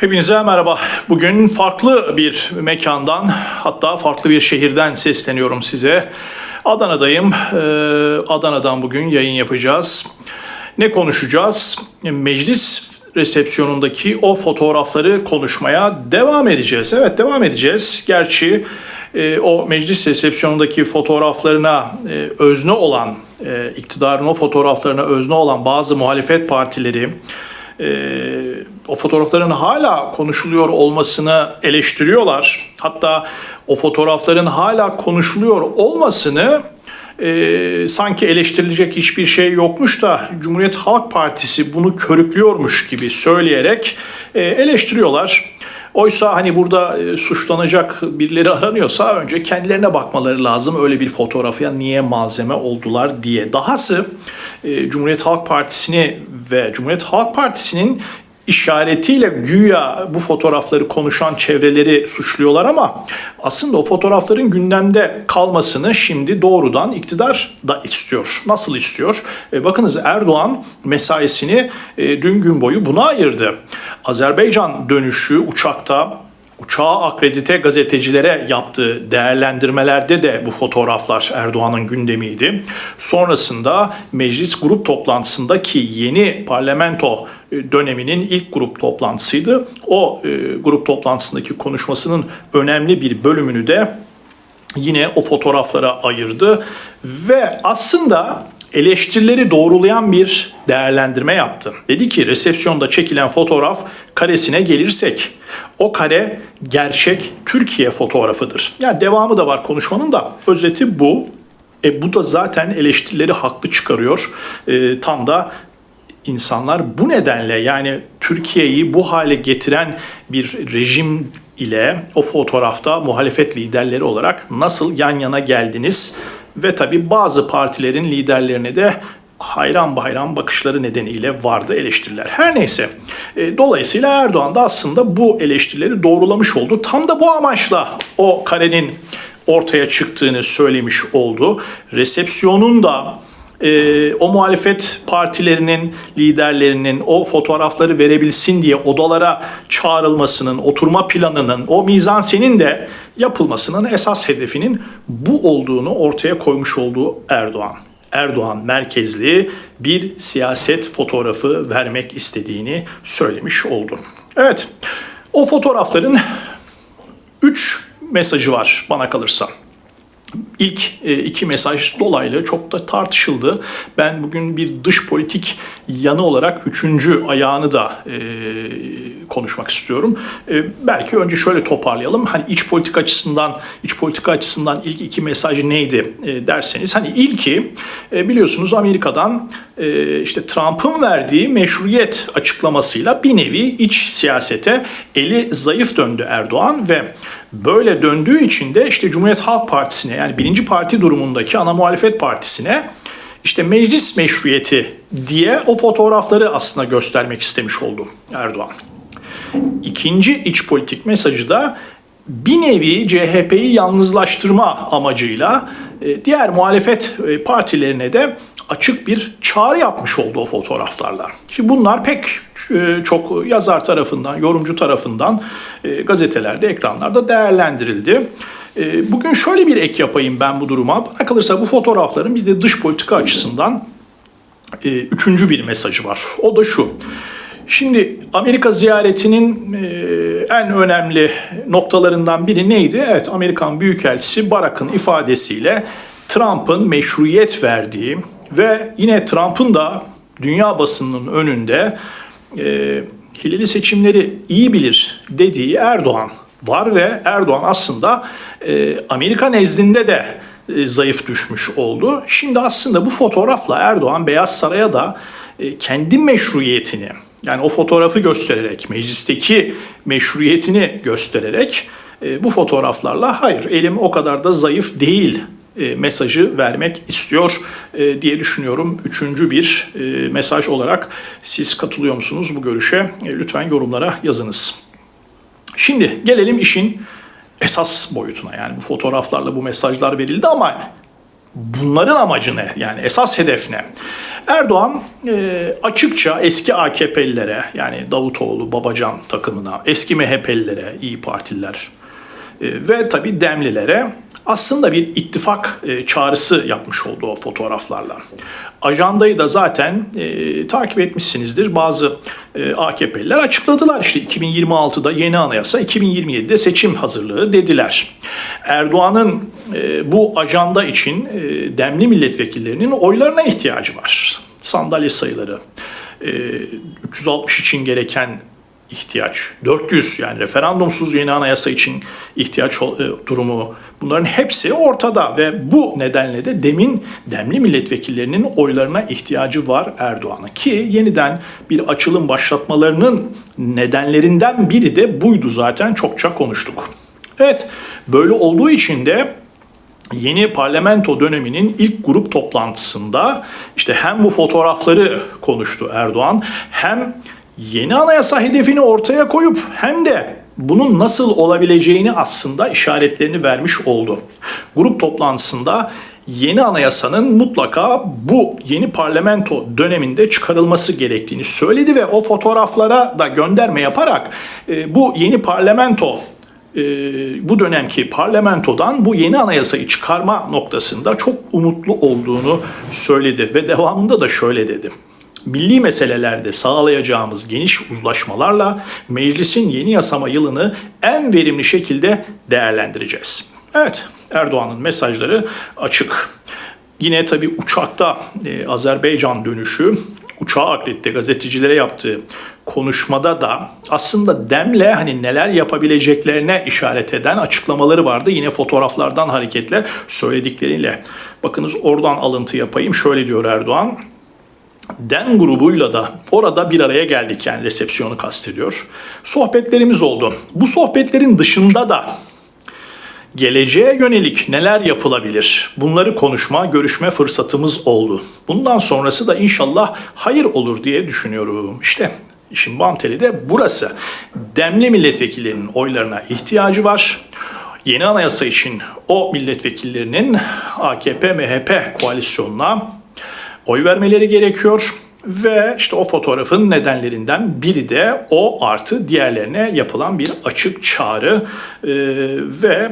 Hepinize merhaba. Bugün farklı bir mekandan hatta farklı bir şehirden sesleniyorum size. Adana'dayım. Ee, Adana'dan bugün yayın yapacağız. Ne konuşacağız? Meclis resepsiyonundaki o fotoğrafları konuşmaya devam edeceğiz. Evet devam edeceğiz. Gerçi e, o meclis resepsiyonundaki fotoğraflarına e, özne olan, e, iktidarın o fotoğraflarına özne olan bazı muhalefet partileri e, o fotoğrafların hala konuşuluyor olmasını eleştiriyorlar. Hatta o fotoğrafların hala konuşuluyor olmasını e, sanki eleştirilecek hiçbir şey yokmuş da Cumhuriyet Halk Partisi bunu körüklüyormuş gibi söyleyerek e, eleştiriyorlar. Oysa hani burada e, suçlanacak birileri aranıyorsa önce kendilerine bakmaları lazım öyle bir fotoğrafya niye malzeme oldular diye. Dahası e, Cumhuriyet Halk Partisi'ni ve Cumhuriyet Halk Partisi'nin işaretiyle güya bu fotoğrafları konuşan çevreleri suçluyorlar ama aslında o fotoğrafların gündemde kalmasını şimdi doğrudan iktidar da istiyor. Nasıl istiyor? E, bakınız Erdoğan mesaisini e, dün gün boyu buna ayırdı. Azerbaycan dönüşü uçakta uçağa akredite gazetecilere yaptığı değerlendirmelerde de bu fotoğraflar Erdoğan'ın gündemiydi. Sonrasında meclis grup toplantısındaki yeni parlamento e, döneminin ilk grup toplantısıydı. O e, grup toplantısındaki konuşmasının önemli bir bölümünü de yine o fotoğraflara ayırdı ve aslında eleştirileri doğrulayan bir değerlendirme yaptı. Dedi ki resepsiyonda çekilen fotoğraf karesine gelirsek o kare gerçek Türkiye fotoğrafıdır. Yani devamı da var konuşmanın da özeti bu. E bu da zaten eleştirileri haklı çıkarıyor. E, tam da insanlar bu nedenle yani Türkiye'yi bu hale getiren bir rejim ile o fotoğrafta muhalefet liderleri olarak nasıl yan yana geldiniz? Ve tabi bazı partilerin liderlerine de hayran bayram bakışları nedeniyle vardı eleştiriler. Her neyse. E, dolayısıyla Erdoğan da aslında bu eleştirileri doğrulamış oldu. Tam da bu amaçla o karenin ortaya çıktığını söylemiş oldu. Resepsiyonun da e, o muhalefet partilerinin liderlerinin o fotoğrafları verebilsin diye odalara çağrılmasının, oturma planının, o mizansenin de yapılmasının esas hedefinin bu olduğunu ortaya koymuş olduğu Erdoğan. Erdoğan merkezli bir siyaset fotoğrafı vermek istediğini söylemiş oldu. Evet, o fotoğrafların 3 mesajı var bana kalırsa. İlk e, iki mesaj dolaylı çok da tartışıldı. Ben bugün bir dış politik yanı olarak üçüncü ayağını da e, konuşmak istiyorum. E, belki önce şöyle toparlayalım. Hani iç politik açısından, iç politika açısından ilk iki mesaj neydi e, derseniz. Hani ilki e, biliyorsunuz Amerika'dan e, işte Trump'ın verdiği meşruiyet açıklamasıyla bir nevi iç siyasete eli zayıf döndü Erdoğan ve böyle döndüğü için de işte Cumhuriyet Halk Partisi'ne yani birinci parti durumundaki ana muhalefet partisine işte meclis meşruiyeti diye o fotoğrafları aslında göstermek istemiş oldu Erdoğan. İkinci iç politik mesajı da bir nevi CHP'yi yalnızlaştırma amacıyla e, diğer muhalefet e, partilerine de açık bir çağrı yapmış oldu o fotoğraflarla. Şimdi bunlar pek e, çok yazar tarafından, yorumcu tarafından gazetelerde, ekranlarda değerlendirildi. Bugün şöyle bir ek yapayım ben bu duruma. Bana kalırsa bu fotoğrafların bir de dış politika açısından üçüncü bir mesajı var. O da şu. Şimdi Amerika ziyaretinin e, en önemli noktalarından biri neydi? Evet Amerikan Büyükelçisi Barack'ın ifadesiyle Trump'ın meşruiyet verdiği ve yine Trump'ın da dünya basınının önünde e, hileli seçimleri iyi bilir dediği Erdoğan var ve Erdoğan aslında e, Amerika nezdinde de e, zayıf düşmüş oldu. Şimdi aslında bu fotoğrafla Erdoğan Beyaz Saray'a da e, kendi meşruiyetini yani o fotoğrafı göstererek, meclisteki meşruiyetini göstererek e, bu fotoğraflarla hayır elim o kadar da zayıf değil e, mesajı vermek istiyor e, diye düşünüyorum. Üçüncü bir e, mesaj olarak siz katılıyor musunuz bu görüşe? Lütfen yorumlara yazınız. Şimdi gelelim işin esas boyutuna. Yani bu fotoğraflarla bu mesajlar verildi ama bunların amacı ne? Yani esas hedef ne? Erdoğan e, açıkça eski AKP'lilere yani Davutoğlu, Babacan takımına, eski MHP'lilere, İyi Partililer e, ve tabii Demlilere aslında bir ittifak e, çağrısı yapmış oldu o fotoğraflarla. Ajandayı da zaten e, takip etmişsinizdir. Bazı e, AKP'liler açıkladılar işte 2026'da yeni anayasa, 2027'de seçim hazırlığı dediler. Erdoğan'ın e, bu ajanda için e, demli milletvekillerinin oylarına ihtiyacı var. Sandalye sayıları, e, 360 için gereken ihtiyaç, 400 yani referandumsuz yeni anayasa için ihtiyaç e, durumu bunların hepsi ortada ve bu nedenle de demin demli milletvekillerinin oylarına ihtiyacı var Erdoğan'a ki yeniden bir açılım başlatmalarının nedenlerinden biri de buydu zaten çokça konuştuk. Evet böyle olduğu için de yeni parlamento döneminin ilk grup toplantısında işte hem bu fotoğrafları konuştu Erdoğan hem yeni anayasa hedefini ortaya koyup hem de bunun nasıl olabileceğini aslında işaretlerini vermiş oldu. Grup toplantısında yeni anayasanın mutlaka bu yeni parlamento döneminde çıkarılması gerektiğini söyledi ve o fotoğraflara da gönderme yaparak e, bu yeni parlamento e, bu dönemki parlamentodan bu yeni anayasayı çıkarma noktasında çok umutlu olduğunu söyledi ve devamında da şöyle dedi milli meselelerde sağlayacağımız geniş uzlaşmalarla meclisin yeni yasama yılını en verimli şekilde değerlendireceğiz. Evet, Erdoğan'ın mesajları açık. Yine tabi uçakta e, Azerbaycan dönüşü uçağa akredite gazetecilere yaptığı konuşmada da aslında Dem'le hani neler yapabileceklerine işaret eden açıklamaları vardı. Yine fotoğraflardan hareketle söyledikleriyle. Bakınız oradan alıntı yapayım. Şöyle diyor Erdoğan. Den grubuyla da orada bir araya geldik yani resepsiyonu kastediyor. Sohbetlerimiz oldu. Bu sohbetlerin dışında da geleceğe yönelik neler yapılabilir? Bunları konuşma, görüşme fırsatımız oldu. Bundan sonrası da inşallah hayır olur diye düşünüyorum. İşte işin bam de burası. Demli milletvekillerinin oylarına ihtiyacı var. Yeni anayasa için o milletvekillerinin AKP-MHP koalisyonuna oy vermeleri gerekiyor. Ve işte o fotoğrafın nedenlerinden biri de o artı diğerlerine yapılan bir açık çağrı ee, ve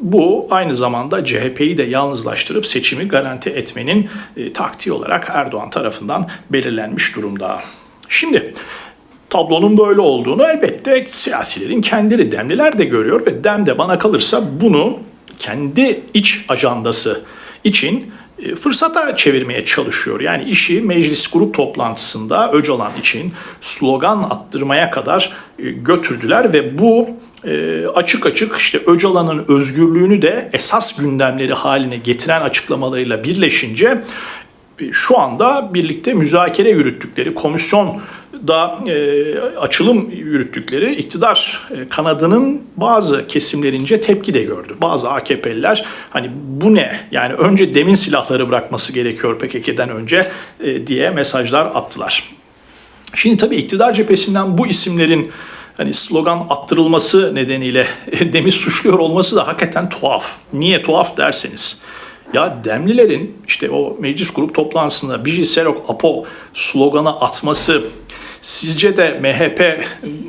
bu aynı zamanda CHP'yi de yalnızlaştırıp seçimi garanti etmenin e, taktiği olarak Erdoğan tarafından belirlenmiş durumda. Şimdi tablonun böyle olduğunu elbette siyasilerin kendileri demliler de görüyor ve dem de bana kalırsa bunu kendi iç ajandası için fırsata çevirmeye çalışıyor. Yani işi meclis grup toplantısında Öcalan için slogan attırmaya kadar e, götürdüler ve bu e, açık açık işte Öcalan'ın özgürlüğünü de esas gündemleri haline getiren açıklamalarıyla birleşince şu anda birlikte müzakere yürüttükleri komisyon da e, açılım yürüttükleri iktidar e, kanadının bazı kesimlerince tepki de gördü. Bazı AKP'liler hani bu ne yani önce demin silahları bırakması gerekiyor PKK'den önce e, diye mesajlar attılar. Şimdi tabii iktidar cephesinden bu isimlerin hani slogan attırılması nedeniyle Dem'i suçluyor olması da hakikaten tuhaf. Niye tuhaf derseniz. Ya Demlilerin işte o meclis grup toplantısında Biji Serok Apo sloganı atması Sizce de MHP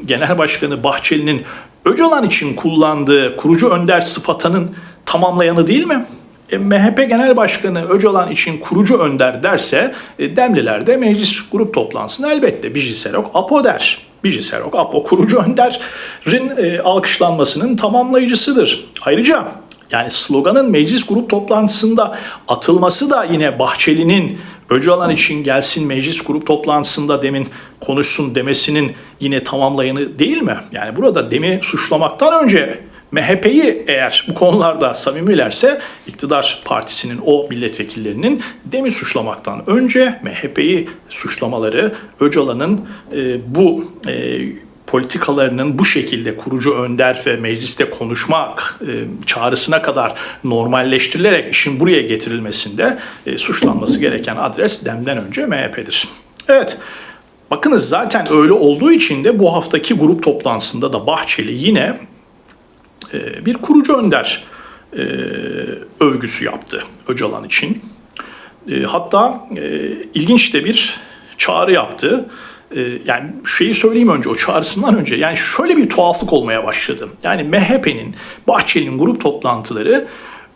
Genel Başkanı Bahçeli'nin Öcalan için kullandığı kurucu önder sıfatının tamamlayanı değil mi? E, MHP Genel Başkanı Öcalan için kurucu önder derse e, Demliler de meclis grup toplantısında elbette Bici Serok Apo der. Bici Serok Apo kurucu önderin e, alkışlanmasının tamamlayıcısıdır. Ayrıca yani sloganın meclis grup toplantısında atılması da yine Bahçeli'nin Öcalan için gelsin meclis grup toplantısında demin konuşsun demesinin yine tamamlayanı değil mi? Yani burada demi suçlamaktan önce MHP'yi eğer bu konularda samimilerse iktidar partisinin o milletvekillerinin demi suçlamaktan önce MHP'yi suçlamaları Öcalan'ın e, bu e, politikalarının bu şekilde kurucu önder ve mecliste konuşmak e, çağrısına kadar normalleştirilerek işin buraya getirilmesinde e, suçlanması gereken adres demden önce MHP'dir. Evet. Bakınız zaten öyle olduğu için de bu haftaki grup toplantısında da Bahçeli yine e, bir kurucu önder e, övgüsü yaptı Öcalan için. E, hatta e, ilginç de bir çağrı yaptı. E, yani şeyi söyleyeyim önce o çağrısından önce yani şöyle bir tuhaflık olmaya başladı. Yani MHP'nin Bahçeli'nin grup toplantıları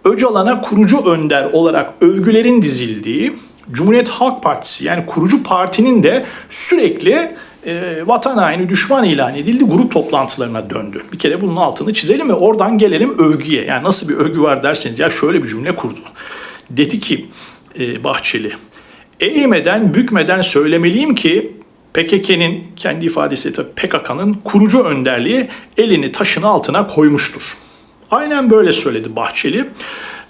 Öcalan'a kurucu önder olarak övgülerin dizildiği Cumhuriyet Halk Partisi yani kurucu partinin de sürekli e, vatan haini düşman ilan edildi grup toplantılarına döndü. Bir kere bunun altını çizelim ve oradan gelelim övgüye. Yani nasıl bir övgü var derseniz ya şöyle bir cümle kurdu. Dedi ki e, Bahçeli, eğmeden bükmeden söylemeliyim ki PKK'nin kendi ifadesi tabii PKK'nın kurucu önderliği elini taşın altına koymuştur. Aynen böyle söyledi Bahçeli.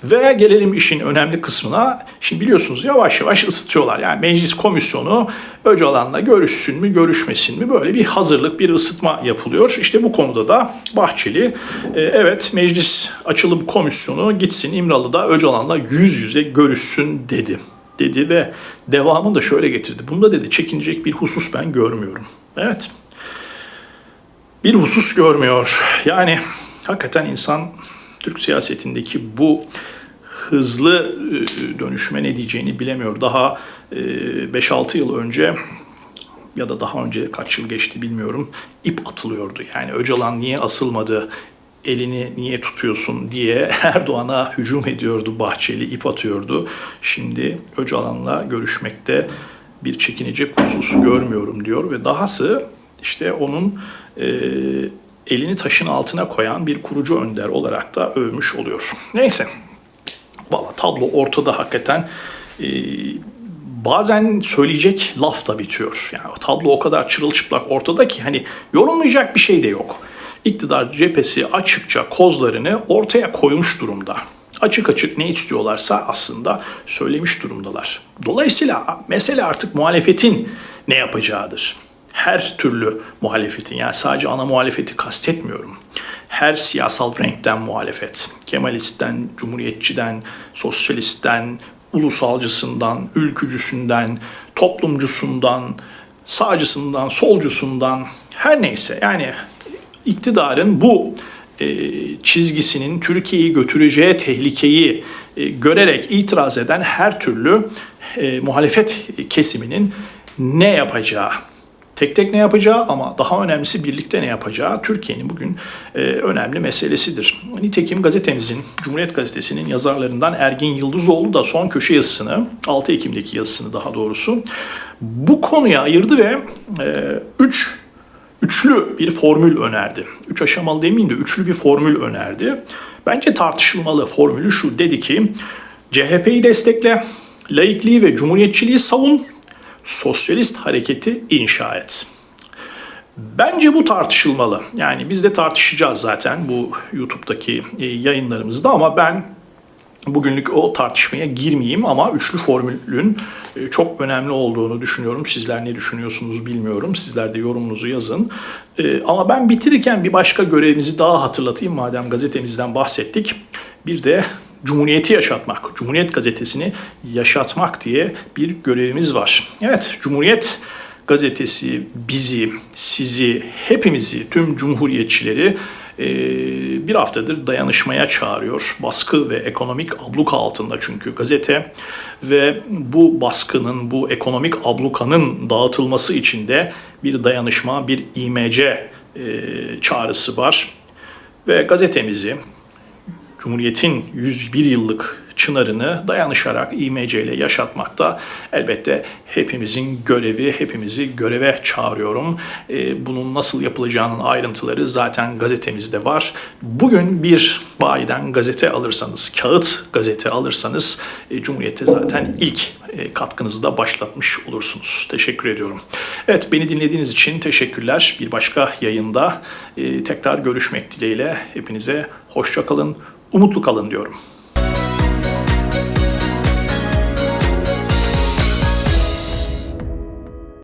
Ve gelelim işin önemli kısmına. Şimdi biliyorsunuz yavaş yavaş ısıtıyorlar. Yani meclis komisyonu Öcalan'la görüşsün mü görüşmesin mi böyle bir hazırlık bir ısıtma yapılıyor. İşte bu konuda da Bahçeli e, evet meclis açılım komisyonu gitsin İmralı'da Öcalan'la yüz yüze görüşsün dedi dedi ve devamını da şöyle getirdi. Bunda dedi çekinecek bir husus ben görmüyorum. Evet. Bir husus görmüyor. Yani hakikaten insan Türk siyasetindeki bu hızlı e, dönüşüme ne diyeceğini bilemiyor. Daha 5-6 e, yıl önce ya da daha önce kaç yıl geçti bilmiyorum ip atılıyordu. Yani Öcalan niye asılmadı, elini niye tutuyorsun diye Erdoğan'a hücum ediyordu Bahçeli, ip atıyordu. Şimdi Öcalan'la görüşmekte bir çekinecek husus görmüyorum diyor ve dahası işte onun e, elini taşın altına koyan bir kurucu önder olarak da övmüş oluyor. Neyse. Valla tablo ortada hakikaten. E, bazen söyleyecek laf da bitiyor. Yani tablo o kadar çırılçıplak ortada ki hani yorumlayacak bir şey de yok. İktidar cephesi açıkça kozlarını ortaya koymuş durumda. Açık açık ne istiyorlarsa aslında söylemiş durumdalar. Dolayısıyla mesele artık muhalefetin ne yapacağıdır her türlü muhalefetin yani sadece ana muhalefeti kastetmiyorum. Her siyasal renkten muhalefet, Kemalist'ten, Cumhuriyetçiden, Sosyalist'ten, ulusalcısından, ülkücüsünden, toplumcusundan, sağcısından, solcusundan her neyse yani iktidarın bu e, çizgisinin Türkiye'yi götüreceği tehlikeyi e, görerek itiraz eden her türlü e, muhalefet kesiminin ne yapacağı tek tek ne yapacağı ama daha önemlisi birlikte ne yapacağı Türkiye'nin bugün e, önemli meselesidir. Nitekim gazetemizin, Cumhuriyet Gazetesi'nin yazarlarından Ergin Yıldızoğlu da son köşe yazısını, 6 Ekim'deki yazısını daha doğrusu bu konuya ayırdı ve 3 e, üç, üçlü bir formül önerdi. Üç aşamalı demeyeyim de üçlü bir formül önerdi. Bence tartışılmalı formülü şu dedi ki CHP'yi destekle, laikliği ve cumhuriyetçiliği savun, sosyalist hareketi inşa et. Bence bu tartışılmalı. Yani biz de tartışacağız zaten bu YouTube'daki e, yayınlarımızda ama ben bugünlük o tartışmaya girmeyeyim ama üçlü formülün e, çok önemli olduğunu düşünüyorum. Sizler ne düşünüyorsunuz bilmiyorum. Sizler de yorumunuzu yazın. E, ama ben bitirirken bir başka görevimizi daha hatırlatayım madem gazetemizden bahsettik. Bir de Cumhuriyeti yaşatmak, Cumhuriyet gazetesini yaşatmak diye bir görevimiz var. Evet, Cumhuriyet gazetesi bizi, sizi, hepimizi, tüm cumhuriyetçileri bir haftadır dayanışmaya çağırıyor. Baskı ve ekonomik abluka altında çünkü gazete ve bu baskının, bu ekonomik ablukanın dağıtılması için de bir dayanışma, bir imece e, çağrısı var. Ve gazetemizi, Cumhuriyet'in 101 yıllık çınarını dayanışarak İMC ile yaşatmakta elbette hepimizin görevi, hepimizi göreve çağırıyorum. Ee, bunun nasıl yapılacağının ayrıntıları zaten gazetemizde var. Bugün bir bayiden gazete alırsanız, kağıt gazete alırsanız e, Cumhuriyet'e zaten ilk e, katkınızı da başlatmış olursunuz. Teşekkür ediyorum. Evet beni dinlediğiniz için teşekkürler. Bir başka yayında e, tekrar görüşmek dileğiyle hepinize hoşçakalın, umutlu kalın diyorum.